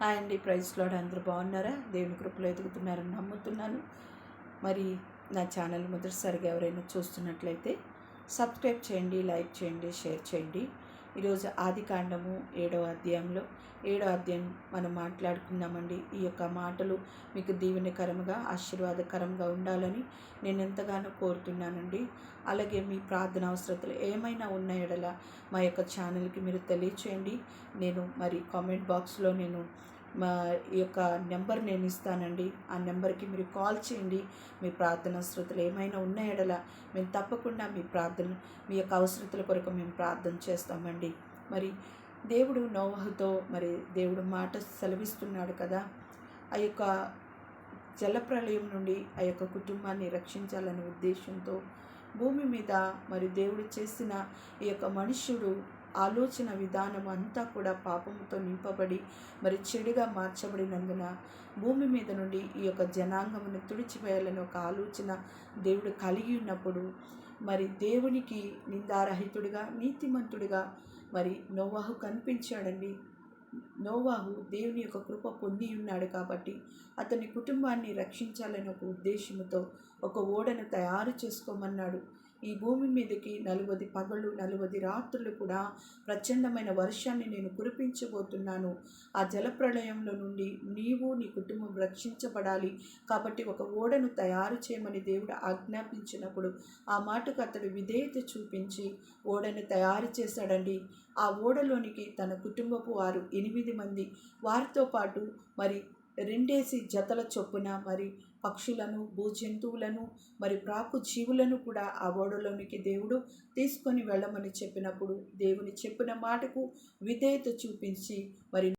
Hi praise ప్రైజ్లో అందరూ బాగున్నారా? దేవుని కృపలో ఎదుగుతున్నారని నమ్ముతున్నాను. మరి నా ఛానల్ మొదటిసారిగా ఎవరైనా చూస్తున్నట్లయితే సబ్స్క్రైబ్ చేయండి లైక్ చేయండి షేర్ చేయండి. ఈరోజు ఆది కాండము ఏడవ అధ్యాయంలో. ఏడో అధ్యాయం మనం మాట్లాడుకున్నామండి ఈ యొక్క మాటలు మీకు దీవెనకరంగా ఆశీర్వాదకరంగా ఉండాలని నేను ఎంతగానో కోరుతున్నానండి. అలాగే మీ ప్రార్థన అవసరతలు ఏమైనా ఉన్న ఎడల మా యొక్క ఛానల్కి మీరు తెలియచేయండి. నేను మరి కామెంట్ బాక్స్లో నేను మా యొక్క నెంబర్ నేను ఇస్తానండి. ఆ నెంబర్కి మీరు కాల్ చేయండి. మీ ప్రార్థన అవసరతలు ఏమైనా ఉన్న మేము తప్పకుండా మీ ప్రార్థన మీ యొక్క అవసరతల కొరకు మేము ప్రార్థన చేస్తామండి. మరి దేవుడు నోవహతో మరి దేవుడు మాట సెలవిస్తున్నాడు కదా. ఆ యొక్క జలప్రలయం నుండి ఆ యొక్క కుటుంబాన్ని రక్షించాలనే ఉద్దేశంతో భూమి మీద మరి దేవుడు చేసిన ఈ యొక్క మనుష్యుడు ఆలోచన విధానం అంతా కూడా పాపముతో నింపబడి మరి చెడుగా మార్చబడినందున భూమి మీద నుండి ఈ యొక్క జనాంగమును తుడిచివేయాలని ఒక ఆలోచన దేవుడు కలిగి ఉన్నప్పుడు మరి దేవునికి నిందారహితుడిగా నీతిమంతుడిగా మరి నోవాహు కనిపించాడండి. నోవాహు దేవుని యొక్క కృప పొంది ఉన్నాడు కాబట్టి అతని కుటుంబాన్ని రక్షించాలని ఒక ఉద్దేశంతో ఒక ఓడను తయారు చేసుకోమన్నాడు. ఈ భూమి మీదకి నలువది పగలు నలువది రాత్రులు కూడా ప్రచండమైన వర్షాన్ని నేను కురిపించబోతున్నాను. ఆ జలప్రళయంలో నుండి నీవు నీ కుటుంబం రక్షించబడాలి. కాబట్టి ఒక ఓడను తయారు చేయమని దేవుడు ఆజ్ఞాపించినప్పుడు ఆ మాటకు అతడు విధేయత చూపించి ఓడను తయారు చేశాడండి. ఆ ఓడలోనికి తన కుటుంబపు వారు ఎనిమిది మంది. వారితో పాటు మరి రెండేసి జతల చొప్పున మరి పక్షులను భూజంతువులను మరి ప్రాకు జీవులను కూడా ఆ ఓడలోనికి దేవుడు తీసుకొని వెళ్ళమని చెప్పినప్పుడు దేవుని చెప్పిన మాటకు విధేయత చూపించి మరి